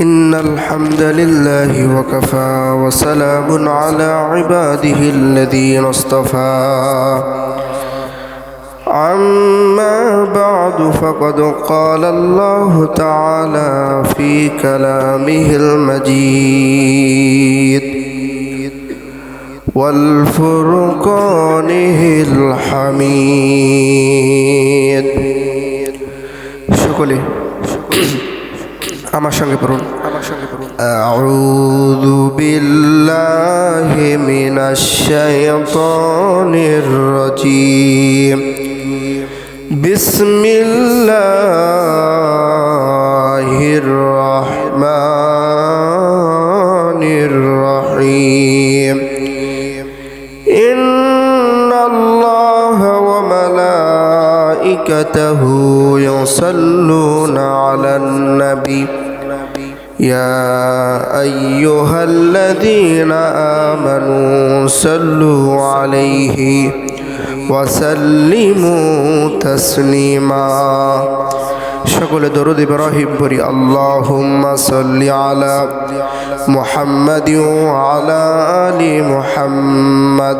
إن الحمد لله وكفى وسلام على عباده الذين اصطفى. أما بعد فقد قال الله تعالى في كلامه المجيد والفرقانه الحميد. شكرا আমার সঙ্গে পড়ুন। আমার সঙ্গে পড়ুন। আউযু বিল্লাহি মিনাশ শাইতানির রাজীম। বিসমিল্লাহির রহমানির রহিম। ইন্নাল্লাহা ওয়া মালাইকাতাহু ইউসাল্লুনা আলান নবী يا أيها الذين آمنوا صلوا عليه وسلموا تسليما সকলে দরুদ ইব্রাহিম পড়ি আল্লাহুম্মা সাল্লি আলা মুহাম্মাদি ওয়া আলা আলি মুহাম্মাদ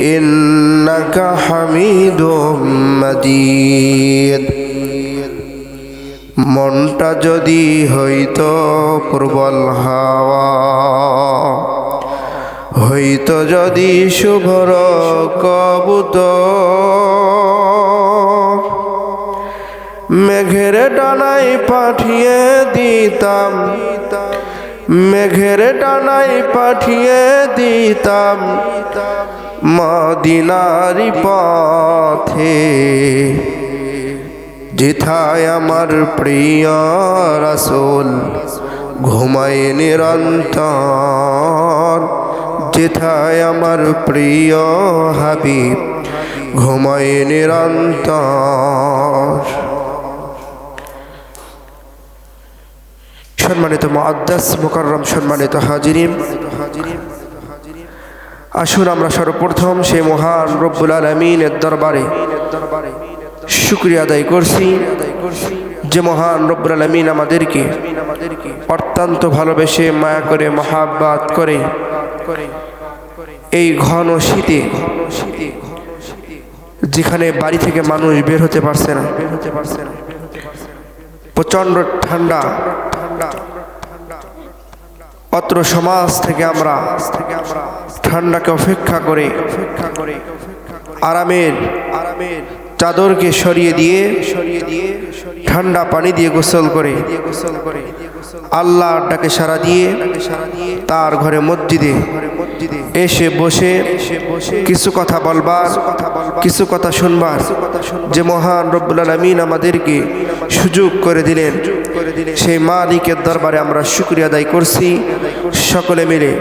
إنك حميد مجيد মনটা যদি হইতো প্রবল হাওয়া হইতো যদি শুভর কবুত মেঘের ডানাই পাঠিয়ে দিতাম মেঘের ডানাই পাঠিয়ে দিতাম মদিনারি পথে, যেথায় আমার প্রিয় রাসুল ঘুমায় নিরন্তর, যেথায় আমার প্রিয় হাবিব ঘুমায় নিরন্তর। সম্মানিত মুআদ্দাস মুকাররম সম্মানিত হাজিরিন আসুন আমরা সর্বপ্রথম সেই মহান রব্বুল আলমিনের দরবারে শুক্রিয়া আদায় করছি। যে মহান রব্বুল আলমিন আমাদেরকে অত্যন্ত ভালোবেসে মায়া করে, মহাব্বাত করে, এই ঘন শীতে যেখানে বাড়ি থেকে মানুষ বের হতে পারছে না, প্রচণ্ড ঠান্ডা অত্র সমাজ থেকে আমরা ঠান্ডাকে অপেক্ষা করে আরামের আরামের চাদরকে সরিয়ে দিয়ে সরিয়ে দিয়ে ঠান্ডা পানি দিয়ে গোসল করে গোসল করে আল্লাহর ডাকে সারা দিয়ে তার ঘরে মসজিদে এসে বসে কিছু কথা বলবার, কিছু কথা শুনবার যে মহান রব্বুল আলমিন আমাদেরকে সুযোগ করে দিলেন। সেই মালিকের দরবারে আমরা শুক্রিয়া আদায় করছি। সকলে মিলে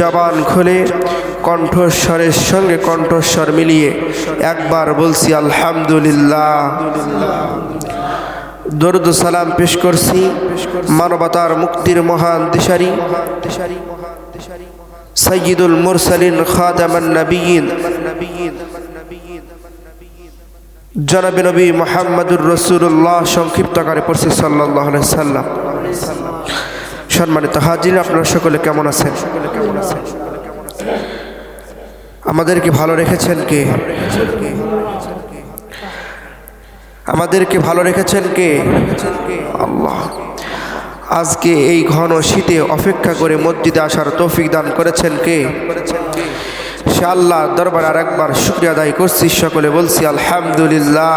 জবান খুলে কণ্ঠস্বরের সঙ্গে কণ্ঠস্বর মিলিয়ে একবার বলছি আলহামদুলিল্লাহ। দরুদ সালাম পেশ করছি মানবতার মুক্তির মহান দিশারি সৈয়দুল মুরসালিন খাদামান নবীন জনাবি নবী মোহাম্মদুর রসুল্লাহ সংক্ষিপ্তকারে পড়ছি সাল্লাহ সাল্লাম। সম্মানিত হাজির, আপনারা সকলে কেমন আছেন? আমাদেরকে ভালো রেখেছেন কে? আমাদেরকে ভালো রেখেছেন কে? আল্লাহ। আজকে এই ঘন শীতে অপেক্ষা করে মসজিদে আসার তৌফিক দান করেছেন কে? সে আল্লাহ দরবার আর একবার শুক্রিয়া আদায় করছি, সকলে বলছি আলহামদুলিল্লাহ।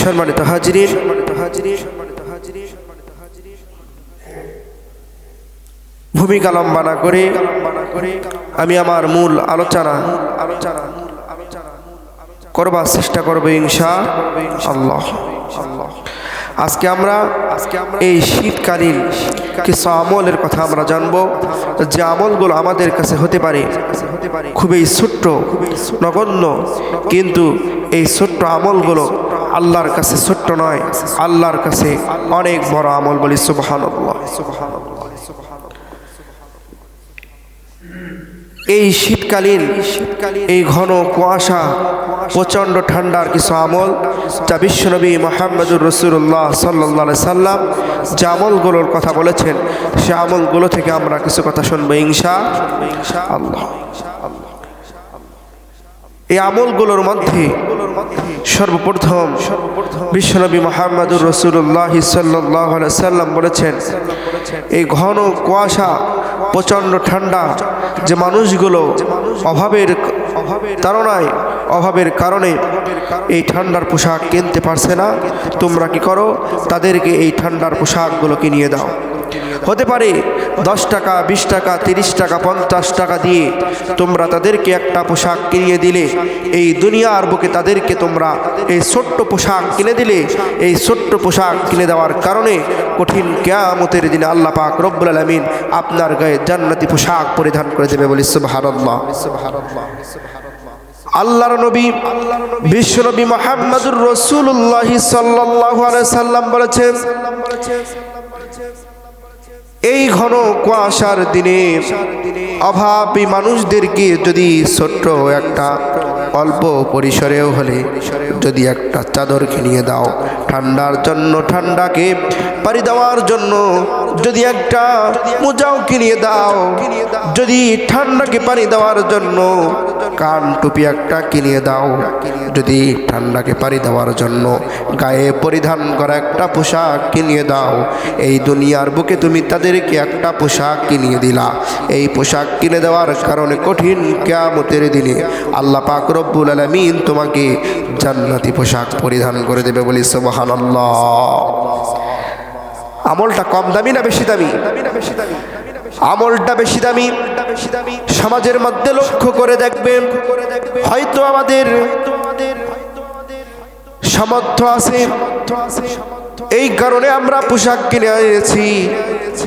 সম্মানিত হাজিরিন। ভূমিকা লম্বা না করে আমি আমার মূল আলোচনা আলোচনা করবার চেষ্টা করব ইনশা আল্লাহ। আজকে আমরা আজকে এই শীতকালীন কিছু আমলের কথা আমরা জানব, যে আমলগুলো আমাদের কাছে হতে পারে খুবই ছোট্ট, নগণ্য, কিন্তু এই ছোট্ট আমলগুলো আল্লাহর কাছে ছোট্ট নয়, আল্লাহর কাছে অনেক বড় আমল বলি সুবহানাল্লাহ। এই শীতকালীন এই ঘন কুয়াশা, প্রচণ্ড ঠান্ডার কিছু আমল যা বিশ্বনবী মোহাম্মদুর রসুল্লাহ সাল্লা সাল্লাম যে আমলগুলোর কথা বলেছেন, সে আমলগুলো থেকে আমরা কিছু কথা শুনব ইংসা আল্লাহ। এই আমলগুলোর মধ্যে সর্বপ্রথম বিশ্বনবী মোহাম্মদুর রসুল্লাহ সাল্লাহ সাল্লাম বলেছেন, এই ঘন কুয়াশা, প্রচণ্ড ঠান্ডা যে মানুষগুলো অভাবের তারণায় অভাবের কারণে এই ঠান্ডার পোশাক কিনতে পারছে না, তোমরা কি করো? তাদেরকে এই ঠান্ডার পোশাকগুলো কিনিয়ে দাও। হতে পারে দশ টাকা, বিশ টাকা, তিরিশ টাকা, পঞ্চাশ টাকা দিয়ে তোমরা তাদেরকে একটা পোশাক কিনিয়ে দিলে। এই দুনিয়ার বুকে তাদেরকে তোমরা এই ছোট্ট পোশাক কিনে দিলে। এই ছোট্ট পোশাক কিনে দেওয়ার কারণে কঠিন কেয়ামতের দিনে আল্লাহ পাক রব্বুল আলমিন আপনার গায়ে জান্নাতি পোশাক পরিধান করে দেবে বলি সুবহানাল্লাহ। আল্লাহর নবী বিশ্বনবী মোহাম্মদুর রসুল্লাহ সাল্লাহ সাল্লাম বলেছেন এই ঘন কুয়াশার দিনে অভাবী মানুষদেরকে যদি ছোট্ট একটা অল্প পরিসরেও হলে যদি একটা চাদর কিনিয়ে দাও, ঠান্ডার জন্য ঠান্ডাকে পারি দেওয়ার জন্য যদি একটা মোজাও কিনিয়ে দাও, যদি ঠান্ডাকে পানি দেওয়ার জন্য কান টুপি একটা কিনিয়ে দাও। যদি ঠান্ডাকে পানি দেওয়ার জন্য গায়ে পরিধান করা একটা পোশাক কিনিয়ে দাও। এই দুনিয়ার বুকে তুমি তাদেরকে একটা পোশাক কিনিয়ে দিলা। এই পোশাক কিনে দেওয়ার কারণে কঠিন কেয়ামতের দিনে আল্লাহ পাক রব্বুল আলমিন তোমাকে জান্নাতি পোশাক পরিধান করে দেবে বলি সুবহানাল্লাহ। আমলটা কম দামি না বেশি দামি দামি না বেশি দামি? আমলটা বেশি দামি। সমাজের মধ্যে লক্ষ্য করে দেখবেন, হয়তো আমাদের সামর্থ্য আছে। এই কারণে আমরা পোশাক কিনে এনেছি।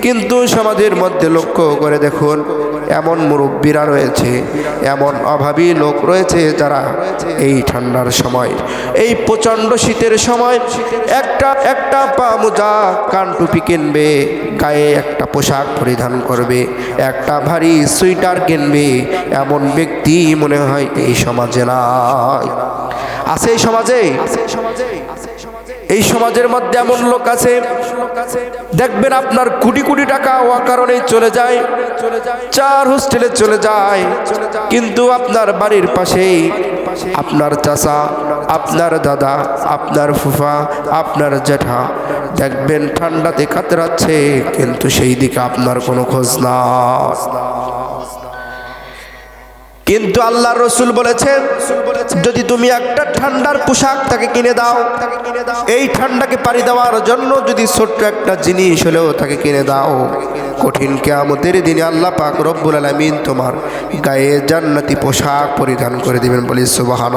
কিন্তু সমাজের মধ্যে লক্ষ্য করে দেখুন, এমন মুরব্বীরা রয়েছে, এমন অভাবী লোক রয়েছে যারা এই ঠান্ডার সময়, এই প্রচণ্ড শীতের সময় একটা একটা পা মোজা, কান টুপি কিনবে, গায়ে একটা পোশাক পরিধান করবে, একটা ভারী সুইটার কিনবে, এমন ব্যক্তি মনে হয় এই সমাজে নাই। আছে এই সমাজে? এই সমাজের মধ্যে এমন লোক আছে, দেখবেন আপনার কোটি কোটি টাকা ও কারণেই চলে যায়, চার হোস্টেলে চলে যায়, কিন্তু আপনার বাড়ির পাশেই আপনার চাচা, আপনার দাদা, আপনার ফুফা, আপনার জ্যাঠা দেখবেন ঠান্ডাতে কাতরাচ্ছে, কিন্তু সেই দিকে আপনার কোনো খোঁজ না কিন্তু আল্লাহ রসুল বলেছেন যদি তুমি একটা ঠান্ডার পোশাক তাকে কিনে দাও, এই ঠান্ডাকে পাড়ি দেওয়ার জন্য যদি ছোট্ট একটা জিনিস হলেও তাকে কিনে দাও। কঠিন কেয়ামতের দিনে আল্লাহ পাক রব্বুল আলমিন তোমার গায়ে জান্নাতি পোশাক পরিধান করে দিবেন বলি সুবাহান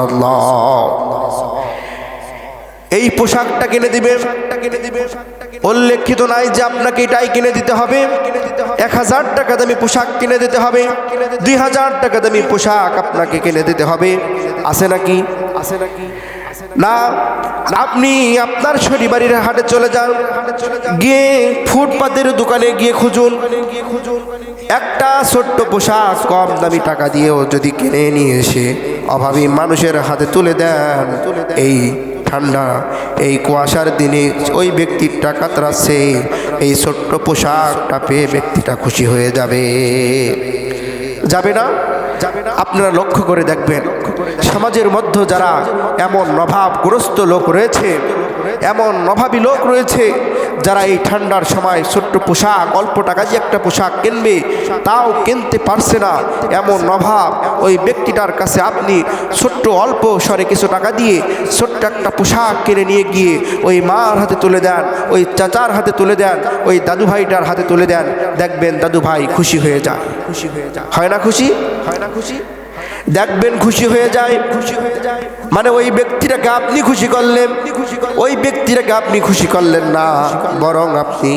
এই পোশাকটা কিনে দিবে উল্লেখিত নাই যে আপনাকে এটাই কিনে দিতে হবে। এক হাজার টাকা দামি পোশাক কিনে দিতে হবে। দুই হাজার টাকা দামি পোশাক আপনাকে কিনে দিতে হবে। আছে নাকি আছে নাকি? না, আপনি আপনার শনিবারের হাটে চলে যান। গিয়ে ফুটপাতের দোকানে গিয়ে খুঁজুন। একটা ছোট্ট পোশাক কম দামি টাকা দিয়েও যদি কিনে নিয়ে এসে অভাবী মানুষের হাতে তুলে দেন, এই ঠান্ডা। এই কুয়াশার দিনে ওই ব্যক্তির টাকা ত্রাসে এই ছোট্ট পোশাকটা পেয়ে ব্যক্তিটা খুশি হয়ে যাবে। যাবে না? আপনারা লক্ষ্য করে দেখবেন, সমাজের মধ্যে যারা এমন অভাবগ্রস্ত লোক রয়েছে, এমন অভাবী লোক রয়েছে যারা এই ঠান্ডার সময় ছোট্ট পোশাক, অল্প টাকা যে একটা পোশাক কিনবে, তাও কিনতে পারছে না। এমন অভাব। ওই ব্যক্তিটার কাছে আপনি ছোট্ট, অল্প স্বরে কিছু টাকা দিয়ে ছোট্ট একটা পোশাক কিনে নিয়ে গিয়ে ওই মার হাতে তুলে দেন, ওই চাচার হাতে তুলে দেন, ওই দাদু ভাইটার হাতে তুলে দেন। দেখবেন দাদু ভাই খুশি হয়ে যায়। খুশি হয়ে যায়। হয় না খুশি? হয় না খুশি? দেখবেন খুশি হয়ে যায় খুশি হয়ে যায়। মানে ওই ব্যক্তিটাকে আপনি খুশি করলেন। ওই ব্যক্তিটাকে আপনি খুশি করলেন না, বরং আপনি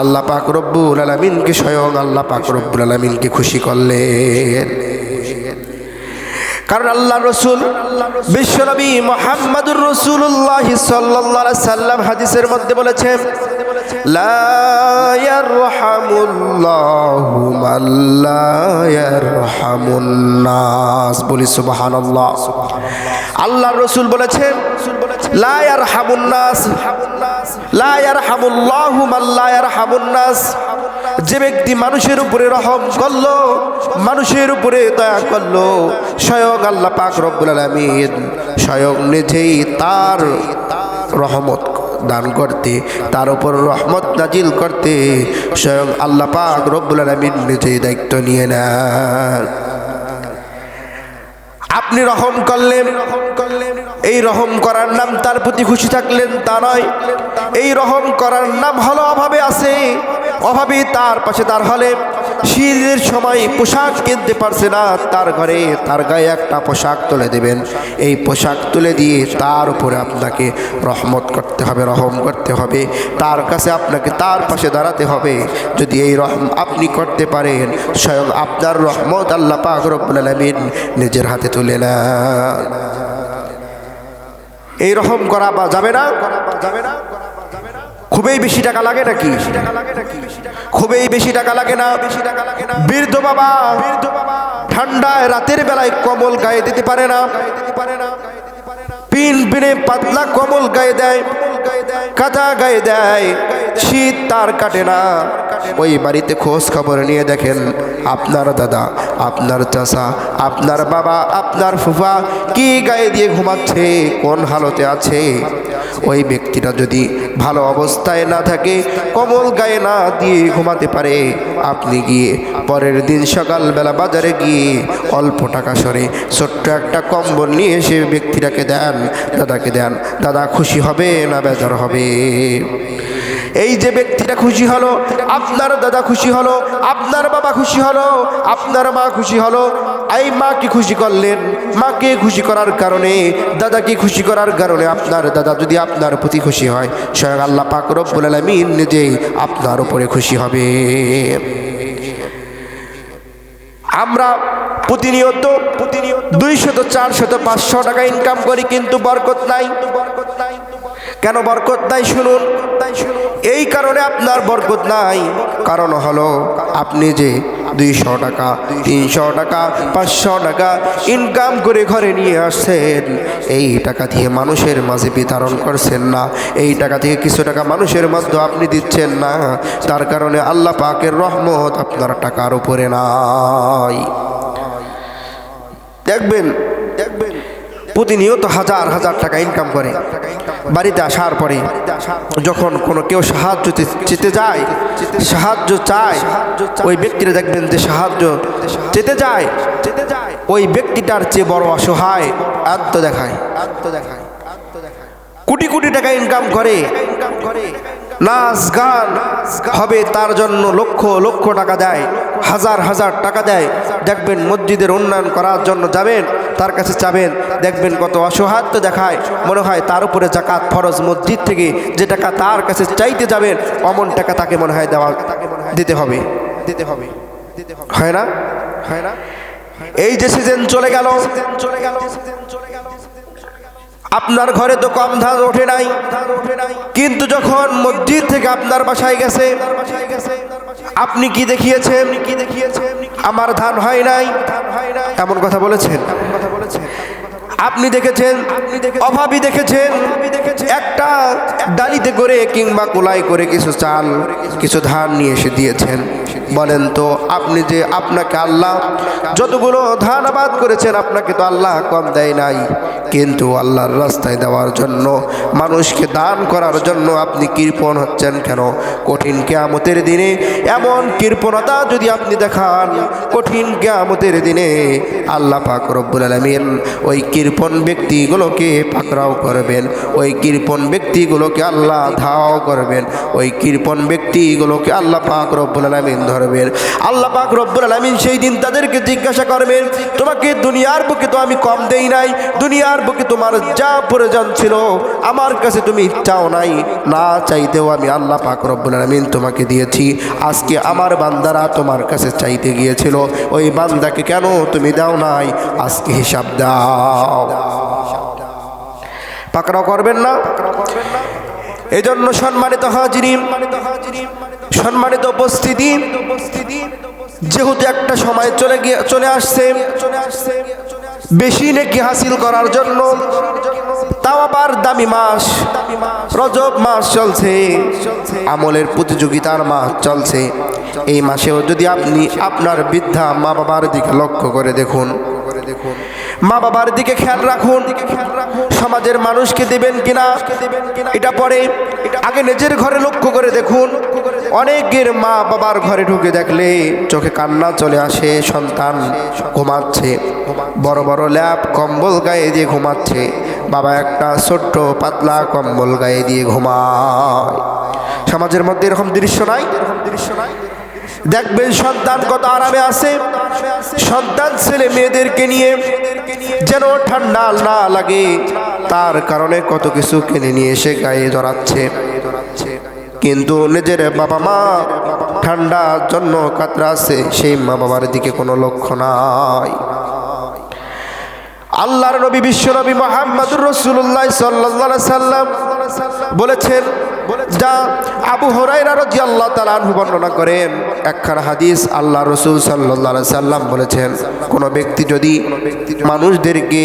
আল্লাহ পাক রব্বুল আলমিনকে স্বয়ং আল্লাহ পাক রব্বুল আলমিনকে খুশি করলেন। কারণ আল্লাহ রসুল, বিশ্বনবী মোহাম্মদুর রসুল্লাহ সাল্লাহ সাল্লাম হাদিসের মধ্যে বলেছেন বলি সুবহানাল্লাহ। আল্লাহর রসুল বলেছেন, লা ইয়ারহামুন নাস। লা ইয়ারহামুল্লাহু মান লা ইয়ারহামুন নাস। যে ব্যক্তি মানুষের উপরে রহম করল, মানুষের উপরে দয়া করল, স্বয়ং আল্লাহ পাক রব্বুল আলামিন স্বয়ং নিজেই তার রহমত দান করতে, তার উপর রহমত নাজিল করতে, স্বয়ং আল্লাহ পাক রব্বুল আলামিন নিজেই দায়িত্ব নিয়ে নেন। আপনি রহম করলেন। এই রহম করার নাম তার প্রতি খুশি থাকলেন তা নয়। এই রহম করার নাম হলো অভাবে আছে। অভাবে তার পাশে তার হলে। শীতের সময় পোশাক কিনতে পারছে না। তার ঘরে তার গায়ে একটা পোশাক তুলে দেবেন। এই পোশাক তুলে দিয়ে তার উপরে আপনাকে রহমত করতে হবে, রহম করতে হবে। তার কাছে আপনাকে তার পাশে দাঁড়াতে হবে। যদি এই রহম আপনি করতে পারেন, স্বয়ং আপনার রহমত আল্লাহ পাক আলামিন নিজের হাতে তুলে নেন এই রকম করা বা যাবে না? যাবে না খুবই বেশি টাকা লাগে নাকি? খুবই বেশি টাকা লাগে না? বেশি টাকা লাগে না বৃদ্ধ বাবা বৃদ্ধ বাবা ঠান্ডায় রাতের বেলায় কমল গায়ে দিতে পারে না না। পিন পিনে পাতলা কমল গায়ে দেয়, কাঁচা গায়ে দেয়, শীত তার কাটে না। ওই বাড়িতে খোঁজ খবর নিয়ে দেখেন আপনার দাদা, আপনার চাচা, আপনার বাবা, আপনার ফুফা কি গায়ে দিয়ে ঘুমাচ্ছে, কোন হালতে আছে? ওই ব্যক্তিটা যদি ভালো অবস্থায় না থাকে, কমল গায়ে না দিয়ে ঘুমাতে পারে, আপনি গিয়ে পরের দিন সকালবেলা বাজারে গিয়ে অল্প টাকা সরে ছোট্ট একটা কম্বল নিয়ে এসে ব্যক্তিটাকে দেন, দাদাকে দেন, দাদা খুশি হবে না বেজার হবে? এই যে ব্যক্তিটা খুশি হলো, আপনার দাদা খুশি হলো, আপনার বাবা খুশি হলো, আপনার মা খুশি হলো, এই মাকে খুশি করলেন? মাকে খুশি করার কারণে? দাদাকে খুশি করার কারণে? আপনার দাদা যদি আপনার প্রতি খুশি হয়, স্বয়ং আল্লাহ পাক রব্বুল আলামিন নিজেই আপনার উপরে খুশি হবে। আমরা প্রতিনিয়ত প্রতিনিয়ত দুইশত, চারশত পাঁচশো টাকা ইনকাম করি, কিন্তু বরকত নাই বরকত নাই। কেন বরকত নাই শুনুন। এই কারণে আপনার বরকত নাই। কারণ হলো, আপনি যে দুইশো টাকা, তিনশো টাকা, পাঁচশো টাকা ইনকাম করে ঘরে নিয়ে আসছেন, এই টাকা দিয়ে মানুষের মাঝে বিতরণ করছেন না। এই টাকা থেকে কিছু টাকা মানুষের মধ্যে আপনি দিচ্ছেন না। তার কারণে আল্লাহ পাকের রহমত আপনার টাকার উপরে নাই। দেখবেন প্রতিনিয়ত হাজার হাজার টাকা ইনকাম করে। বাড়িতে আসার পরে যখন কোনো কেউ সাহায্য চেতে যায়, সাহায্য চায়, ওই ব্যক্তিরা দেখবেন যে সাহায্য চেতে যায়, ওই ব্যক্তিটার চেয়ে বড় অসহায় আত্ম দেখায়। আত্ম দেখায় কোটি কোটি টাকা ইনকাম করে ইনকাম করে। নাচ গান হবে তার জন্য লক্ষ লক্ষ টাকা দেয়, হাজার হাজার টাকা দেয়। দেখবেন মসজিদের উন্নয়ন করার জন্য যাবেন, তার কাছে চাবেন দেখবেন কত অসহায়ত্ব দেখায়। মনে হয় তার উপরে জাকাত ফরজ মসজিদ থেকে যে টাকা তার কাছে চাইতে যাবেন, অমন টাকা তাকে মনে হয় দেওয়া, দিতে হবে। দিতে হবে। হয় না? হয় না? এই যে সিজন চলে গেল চলে গেল আপনার ঘরে তো কম ধান ওঠে নাই। কিন্তু যখন মসজিদ থেকে আপনার বাসায় গেছে, আপনি কি দেখিয়েছেন? আমার ধান হয় নাই। এমন কথা বলেছেন? আপনি দেখেছেন? অভাবী দেখেছেন? একটা ডালিতে করে কিংবা কোলাই করে কিছু চাল, কিছু ধান নিয়ে এসে দিয়েছেন। বলেন তো, আপনি যে আপনাকে আল্লাহ যতগুলো ধান আবাদ করেছেন, আপনাকে তো আল্লাহ কম দেয় নাই। কিন্তু আল্লাহর রাস্তায় দেওয়ার জন্য, মানুষকে দান করার জন্য আপনি কৃপণ হচ্ছেন কেন? কঠিন কেয়ামতের দিনে, এমন কৃপণতা যদি আপনি দেখান, কঠিন কেয়ামতের দিনে আল্লাহ পাক রব্বুল আলমিন ওই কৃপণ ব্যক্তিগুলোকে পাকড়াও করবেন, ওই কৃপণ ব্যক্তিগুলোকে আল্লাহ ধাও করবেন, ওই কৃপণ ব্যক্তিগুলোকে আল্লাহ পাক রব্বুল আলমিন ধরবেন আল্লাহ পাক রব্বুল আলমিন সেই দিন তাদেরকে জিজ্ঞাসা করবেন, তোমাকে দুনিয়ার বুকে তো আমি কম দেই নাই, দুনিয়ার বুকে তোমার যা প্রয়োজন ছিল আমার কাছে তুমি চাও নাই, না চাইতেও আমি আল্লাহ পাক রব্বুল আলমিন তোমাকে দিয়েছি। আজকে আমার বান্দারা তোমার কাছে চাইতে গিয়েছিল, ওই বান্দাকে কেন তুমি দাও নাই? আজকে হিসাব দাও। পাকড়াও করবেন না? এই জন্য সম্মানিত হাজিরি সম্মানিত উপস্থিতি, যেহেতু একটা সময় চলে গিয়ে, চলে আসছে, বেশি নাকি হাসিল করার জন্য, তাও আবার দামি মাস, রজব মাস চলছে, আমলের প্রতিযোগিতার মাস চলছে। এই মাসেও যদি আপনি আপনার বৃদ্ধা মা বাবার দিকে লক্ষ্য করে দেখুন মা বাবার দিকে খেয়াল রাখুন। সমাজের মানুষকে দেবেন কিনা? এটা পরে আগে নিজের ঘরে লক্ষ্য করে দেখুন। অনেকের মা বাবার ঘরে ঢুকে দেখলে চোখে কান্না চলে আসে, সন্তান ঘুমাচ্ছে। বড় বড় ল্যাপ কম্বল গায়ে দিয়ে ঘুমাচ্ছে। বাবা একটা ছোট্ট পাতলা কম্বল গায়ে দিয়ে ঘুমায়। সমাজের মধ্যে এরকম দৃশ্য নাই? এরকম দৃশ্য নাই দেখবেন সন্তান কত আরামে আছে? সন্তান, ছেলে মেয়েদেরকে নিয়ে যেন ঠান্ডা না লাগে, তার কারণে কত কিছু কিনে নিয়ে এসে গায়ে জড়াচ্ছে। কিন্তু নিজের বাবা মা ঠান্ডার জন্য কাতরা আছে সেই মা বাবার দিকে কোনো লক্ষ্য নাই। আল্লাহর নবী, বিশ্ব নবী মোহাম্মদুর রসুল্লাহ সাল্লাহ সাল্লাম বলেছেন যা আবু হরাইরা আল্লাহ তালানহু বর্ণনা করেন, একখানা হাদিস আল্লাহ রসুল সাল্লাহ সাল্লাম বলেছেন, কোনো ব্যক্তি যদি মানুষদেরকে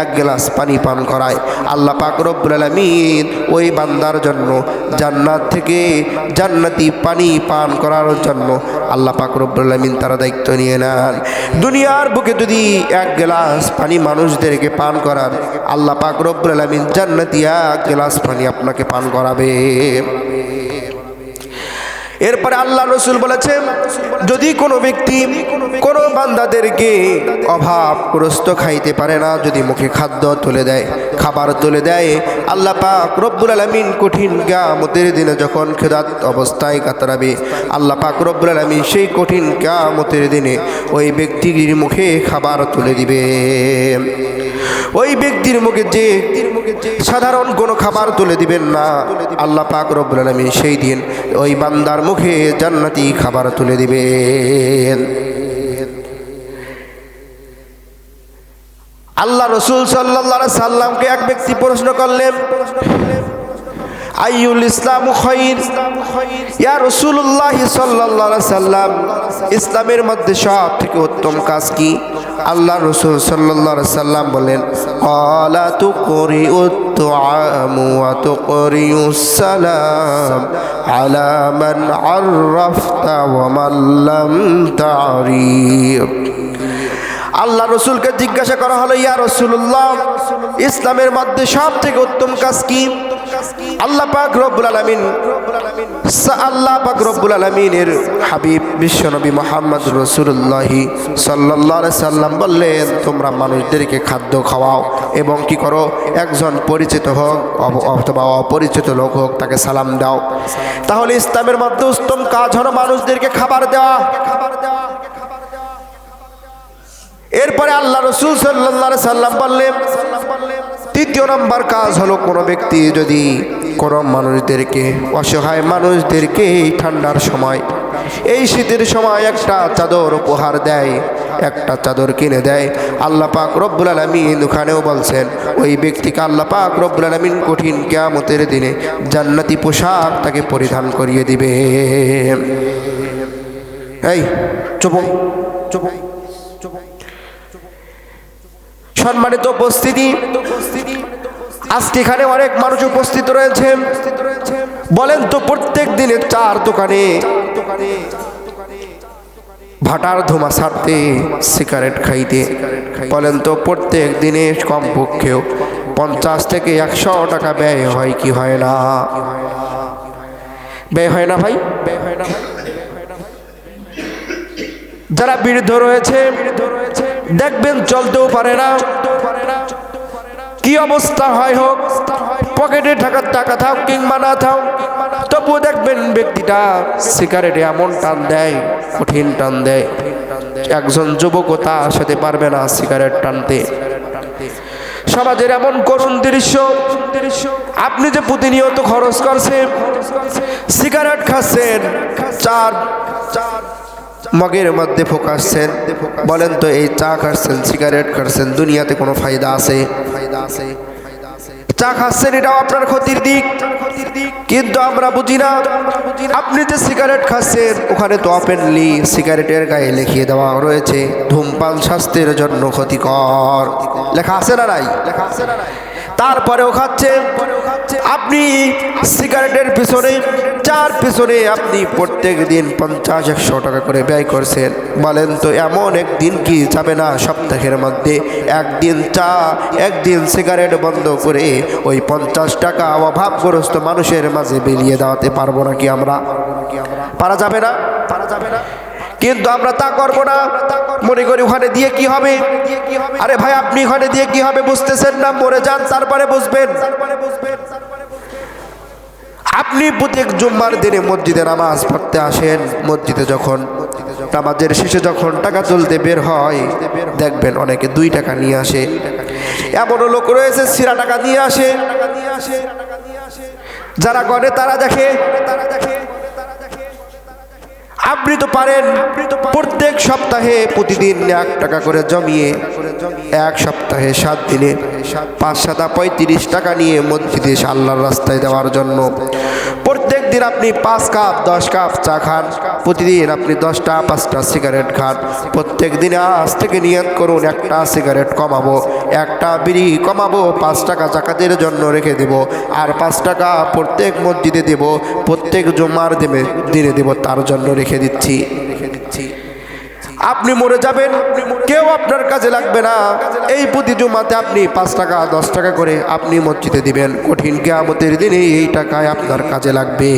এক গ্লাস পানি পান করায়, আল্লাহ পাক রব্বুল আলমিন ওই বান্দার জন্য জান্নাত থেকে জান্নাতি পানি পান করার জন্য আল্লাহ পাক রব্বুল আলমিন তারা দায়িত্ব নিয়ে নেন। দুনিয়ার বুকে যদি এক গ্লাস পানি মানুষদেরকে পান করান, আল্লাহ পাক রব্বুল আলমিন জান্নাতি এক গ্লাস পানি আপনাকে পান করাবে। এরপরে আল্লাহ রসুল বলেছেন, যদি কোনো ব্যক্তি কোনো বান্দাদেরকে অভাবগ্রস্ত খাইতে পারে না, যদি মুখে খাদ্য তুলে দেয়, খাবার তুলে দেয়, আল্লাহ পাক রব্বুল আলমিন কঠিন গামতের দিনে যখন খেদাত অবস্থায় কাতরাবে, আল্লাহ পাক রব্বুল আলমিন সেই কঠিন গামতের দিনে ওই ব্যক্তির মুখে খাবার তুলে দিবে। ওই ব্যক্তির মুখে যে সাধারণ কোনো খাবার তুলে দিবেন না। আল্লাহ পাক রব্বুল আলমিন সেই দিন ওই বান্দার মুখে জান্নাতি খাবার তুলে দিবেন। আল্লাহ রসুল সাল্লাহ সাল্লামকে এক ব্যক্তি প্রশ্ন করলেন আইউল ইসলাম খৈর। ইয়া রসুল্লাহ সাল্লাহ সাল্লাম, ইসলামের মধ্যে সব থেকে উত্তম কাজ কি? আল্লাহ রসুল সাল্লাহ সাল্লাম বলেন অলা তু করি উত্তমু তু করি সালাম আলামান আরফতা ওয়ামাল্লাম তারিফ আল্লাহ রসুলকে জিজ্ঞাসা করা হলো, ইয়া রসুল্লাহ ইসলামের মধ্যে সব থেকে উত্তম কাজ কি? আল্লাহ পাক রব্বুল আলমিন আল্লাহ পাক রব্বুল আলমিনের হাবিব বিশ্বনবী মোহাম্মদ রসুল্লাহি সাল্লাহ সাল্লাম বললেন, তোমরা মানুষদেরকে খাদ্য খাওয়াও এবং কি করো? একজন পরিচিত হোক অথবা অপরিচিত লোক হোক, তাকে সালাম দাও। তাহলে ইসলামের মধ্যে উত্তম কাজ হলো মানুষদেরকে খাবার দেওয়া। এরপরে আল্লাহ রসুল সাল্লা সাল্লাম বললেন তৃতীয় নম্বর কাজ হলো কোনো ব্যক্তি যদি কোনো মানুষদেরকে, অসহায় মানুষদেরকে এই ঠান্ডার সময়, এই শীতের সময় একটা চাদর উপহার দেয়, একটা চাদর কিনে দেয়, আল্লাহ পাক রব্বুল আলমিন ওখানেও বলছেন, ওই ব্যক্তিকে আল্লাহ পাক রব্বুল আলমিন কঠিন কেয়ামতের দিনে জান্নাতি পোশাক তাকে পরিধান করিয়ে দিবে। এই, চুপ চুপ সম্মানিত উপস্থিতি। আজকে এখানে অনেক মানুষ উপস্থিত রয়েছে। বলেন তো প্রত্যেক দিনে চার দোকানে ভাটার ধোমা ছাড়তে সিগারেট খাইতে। বলেন তো প্রত্যেক দিনে কমপক্ষেও পঞ্চাশ থেকে একশো টাকা ব্যয় হয় কি হয় না? ব্যয় হয় না ভাই ব্যয় হয় না ভাই? যারা বৃদ্ধ রয়েছে দেখবেন চলতেও পারে না। কি অবস্থা হয় হোক, পকেটে থাকার টাকা থাক কিংবা না থাক, তবুও দেখবেন ব্যক্তিটা সিগারেটে এমন টান দেয়, কঠিন টান দেয়। একজন যুবকও তা সাথে পারবে না সিগারেট টানতে। সমাজের এমন করুণ দৃশ্য, আপনি যে প্রতিনিয়ত খরচ করছেন, সিগারেট খাচ্ছেন চার চার মগের মধ্যে ফোকাসছেন। বলেন তো, এই চা খাচ্ছেন, সিগারেট খাচ্ছেন, দুনিয়াতে কোনো ফায়দা আছে? ফায়দা আছে চা খাচ্ছেন, এটাও আপনার ক্ষতির দিক। কিন্তু আমরা বুঝি না, আপনি যে সিগারেট খাচ্ছেন, ওখানে তো ওপেনলি সিগারেটের গায়ে লিখিয়ে দেওয়া রয়েছে, ধূমপান স্বাস্থ্যের জন্য ক্ষতিকর। লেখা আছে না নাই লেখা আছে না নাই? তারপরেও খাচ্ছেন আপনি সিগারেটের পিছনে চার পিছনে আপনি প্রত্যেক দিন পঞ্চাশ, একশো টাকা করে ব্যয় করছেন, বলেন তো এমন একদিন কি যাবে না সপ্তাহের মধ্যে? একদিন চা, একদিন সিগারেট বন্ধ করে ওই পঞ্চাশ টাকা অভাবগ্রস্ত মানুষের মাঝে বিলিয়ে দেওয়াতে পারব নাকি আমরা? পারা যাবে না পারা যাবে না? কিন্তু আমরা তা করব না। মনে করি ওখানে দিয়ে কি হবে? আরে ভাই, আপনি ওখানে দিয়ে কি হবে বুঝতেছেন না? মরে যান, তারপরে বুঝবেন। আপনি প্রত্যেক জুম্মার দিনে মসজিদে নামাজ পড়তে আসেন। মসজিদে যখন নামাজের শেষে যখন টাকা তুলতে বের হয়, দেখবেন অনেকে দুই টাকা নিয়ে আসে। এমনও লোক রয়েছে, সিরা টাকা নিয়ে আসে। যারা করে তারা দেখে। তারা দেখে আপনি তো পারেন প্রত্যেক সপ্তাহে প্রতিদিন এক টাকা করে জমিয়ে, এক সপ্তাহে সাত দিনে পাঁচ সাতা পঁয়ত্রিশ টাকা নিয়ে মসজিদে আল্লাহর রাস্তায় দেওয়ার জন্য। প্রত্যেক দিন আপনি পাঁচ কাপ, দশ কাপ চা খান। প্রতিদিন আপনি দশটা, পাঁচটা সিগারেট খান। প্রত্যেক দিনে আজ থেকে নিয়ত করুন, একটা সিগারেট কমাবো, একটা বিড়ি কমাবো, পাঁচ টাকা জাকাতের জন্য রেখে দেব, আর পাঁচ টাকা প্রত্যেক মসজিদে দেব, প্রত্যেক জমার দেবে দিনে দেব, তার জন্য রেখে রেখে দিচ্ছি। আপনি মরে যাবেন, কেউ আপনার কাজে লাগবে না। এই প্রতি জুমাতে আপনি পাঁচ টাকা, দশ টাকা করে আপনি মসজিদে দিবেন। কঠিন কেয়ামতের দিনে এই টাকায় আপনার কাজে লাগবে।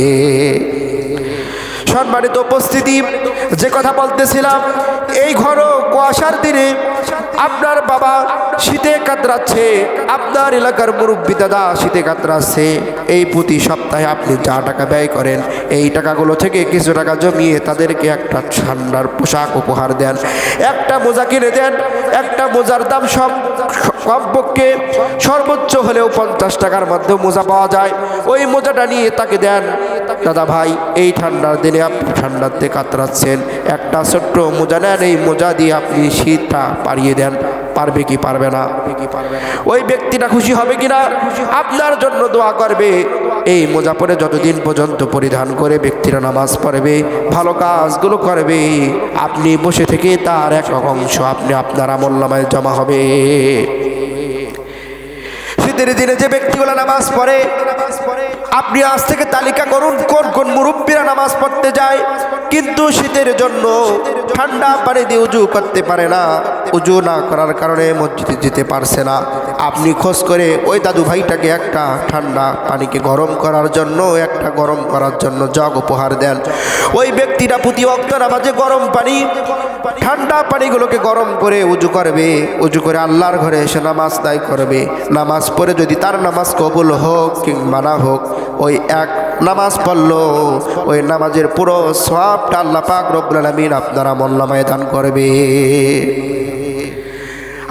সম্মানিত উপস্থিতি, যে কথা বলতেছিলাম, এই ঘর কুয়াশার দিনে আপনার বাবা শীতে কাতরাচ্ছে, আপনার এলাকার মুরব্বী দাদা শীতে কাতরাচ্ছে। এই প্রতি সপ্তাহে আপনি যা টাকা ব্যয় করেন, এই টাকাগুলো থেকে কিছু টাকা জমিয়ে তাদেরকে একটা ঠান্ডার পোশাক উপহার দেন। একটা মোজা কিনে দেন, একটা মোজার দাম সব কমপক্ষে সর্বোচ্চ হলেও পঞ্চাশ টাকার মধ্যে মোজা পাওয়া যায়। ওই মোজাটা নিয়ে তাকে দেন, দাদা ভাই, এই ঠান্ডার দিনে আপনি ঠান্ডাতে কাতরাচ্ছেন। একটা ছোট্ট মোজা নেন, এই মোজা দিয়ে আপনি শীতটা পারিয়ে দেন, পারবে কি পারবে না? ওই ব্যক্তিটা খুশি হবে কিনা? আপনার জন্য দোয়া করবে। এই মোজা পরে যতদিন পর্যন্ত পরিধান করে ব্যক্তিরা নামাজ পড়বে, ভালো কাজগুলো করবে, আপনি বসে থেকে তার এক অংশ আপনি আপনার আমল নামায় জমা হবে। শীতের দিনে যে ব্যক্তিগুলো নামাজ পড়ে, আপনি আজ থেকে তালিকা করুন কোন কোন মুরব্বীরা নামাজ পড়তে যায়। কিন্তু শীতের জন্য ঠান্ডা পানি দিয়ে উজু করতে পারে না। উজু না করার কারণে মসজিদে যেতে পারছে না। আপনি খোঁজ করে ওই দাদু ভাইটাকে একটা ঠান্ডা পানিকে গরম করার জন্য, একটা গরম করার জন্য জগ উপহার দেন। ওই ব্যক্তিটা প্রতি অক্ত নামাজে গরম পানি, ঠান্ডা পানিগুলোকে গরম করে উজু করবে। উজু করে আল্লাহর ঘরে এসে নামাজ দায় করবে। নামাজ পড়ে যদি তার নামাজ কবুল হোক কিংবা না হোক, ওই এক নামাজ পড়ল, ওই নামাজের পুরো সবটা আল্লাহ পাক রব্বুল আলামিন আপনারা মল্লামায় দান করবে।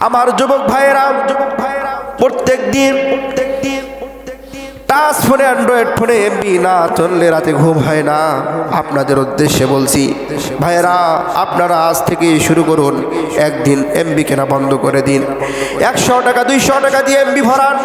আমার যুবক ভাইয়েরা যুবক ভাইয়েরা প্রত্যেক দিন টাচ ফোনে, অ্যান্ড্রয়েড ফোনে এমবি না চললে রাতে ঘুম হয় না। আপনাদের উদ্দেশ্যে বলছি, ভাইয়েরা, আপনারা আজ থেকে শুরু করুন। একদিন এমবি কেনা বন্ধ করে দিন। একশো টাকা, দুইশো টাকা দিয়ে এমবি ভরান।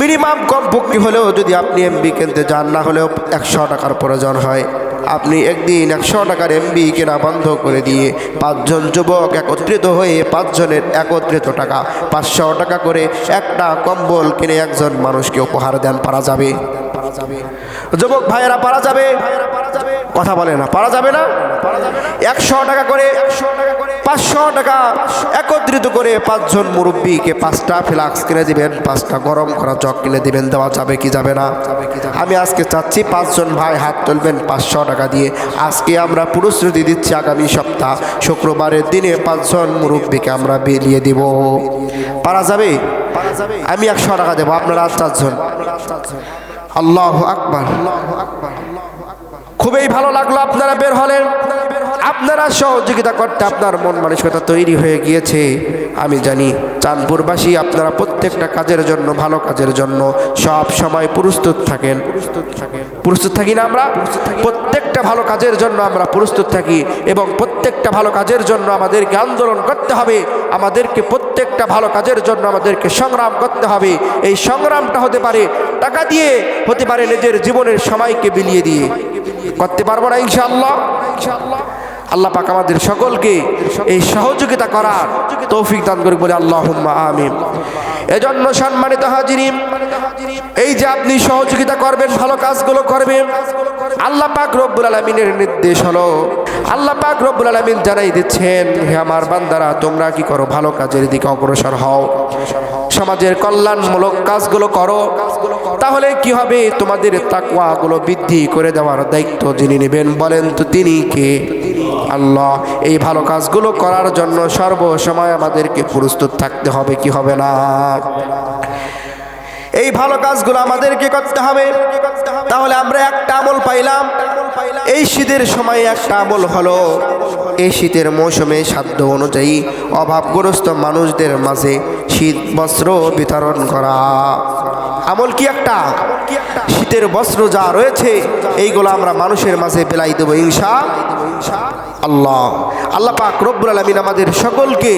মিনিমাম কম পক্ষে হলেও যদি আপনি এমবি কিনতে যান, না হলেও একশো টাকার প্রয়োজন হয়। আপনি একদিন একশো টাকার এমবি কেনা বন্ধ করে দিয়ে পাঁচজন যুবক একত্রিত হয়ে পাঁচজনের একত্রিত টাকা, পাঁচশো টাকা করে একটা কম্বল কিনে একজন মানুষকে উপহার দেন, পারা যাবে। যুবক ভাইয়েরা, পারা যাবে। কথা বলে না, পারা যাবে না। একশো টাকা করে, পাঁচশো টাকা একত্রিত করে পাঁচজন মুরব্বীকে পাঁচটা ফ্লাক্স কিনে দিবেন, পাঁচটা গরম করা জগ কিনে দিবেন, দেওয়া যাবে কি যাবে না? আমি আজকে চাচ্ছি পাঁচজন ভাই হাত তুলবেন পাঁচশো টাকা দিয়ে। আজকে আমরা পুরস্কৃতি দিচ্ছি আগামী সপ্তাহ, শুক্রবারের দিনে পাঁচজন মুরব্বীকে আমরা বেরিয়ে দিব। পারা যাবে? আমি একশো টাকা দেবো, আপনারা চারজন। আল্লাহ আকবার। খুবই ভালো লাগল আপনারা বের হলেন। আপনারা সহযোগিতা করতে আপনার মন মানসিকতা তৈরি হয়ে গিয়েছে। আমি জানি চাঁদপুরবাসী আপনারা প্রত্যেকটা কাজের জন্য, ভালো কাজের জন্য সব সময় প্রস্তুত থাকেন। প্রস্তুত থাকি না আমরা? প্রত্যেকটা ভালো কাজের জন্য আমরা প্রস্তুত থাকি এবং প্রত্যেকটা ভালো কাজের জন্য আমাদেরকে আন্দোলন করতে হবে। আমাদেরকে প্রত্যেকটা ভালো কাজের জন্য আমাদেরকে সংগ্রাম করতে হবে। এই সংগ্রামটা হতে পারে টাকা দিয়ে হতে পারে নিজের জীবনের সময়কে বিলিয়ে দিয়ে। করতে পারব না ইনশাআল্লাহ। আল্লাহ পাক আমাদের সকলকে এই সহযোগিতা করার তৌফিক দান করে বলে আল্লাহ আমিন। এজন্য সম্মানিত হাজিরিম এই যে আপনি সহযোগিতা করবেন, ভালো কাজগুলো করবেন, আল্লাহ পাক রব্বুল আলমিনের নির্দেশ হলো, আল্লাহ পাক রব্বুল আলমিন জানাই দিচ্ছেন, হে আমার বান্দারা, তোমরা কি করো? ভালো কাজের দিকে অগ্রসর হও। সমাজের কল্যাণমূলক কাজগুলো করো। তাহলে কি হবে? তোমাদের তাকওয়াগুলো বৃদ্ধি করে দেওয়ার দায়িত্ব যিনি নেবেন, বলেন তো তিনি কে? আল্লাহ, এই ভালো কাজগুলো করার জন্য সর্বসময় আমাদেরকে প্রস্তুত থাকতে হবে কি হবে না? এই ভালো কাজগুলো আমাদেরকে করতে হবে। তাহলে আমরা একটা আমল পাইলাম। এই শীতের সময় একটা আমল হলো, এই শীতের মৌসুমে সাধ্য অনুযায়ী অভাবগ্রস্ত মানুষদের মাঝে শীত বস্ত্র বিতরণ করা। আমল কি একটা? শীতের বস্ত্র যা রয়েছে, এইগুলো আমরা মানুষের মাঝে বেলাই দেবো ইনশা আল্লাহ। আল্লাহ পাক রব্বুল আলমিন আমাদের সকলকে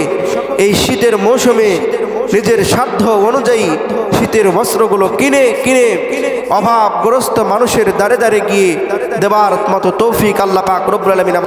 এই শীতের মৌসুমে নিজের সাধ্য অনুযায়ী শীতের বস্ত্রগুলো কিনে কিনে অভাবগ্রস্ত মানুষের দ্বারে দ্বারে গিয়ে দেবার মতো তৌফিক আল্লাপাক রব্বুল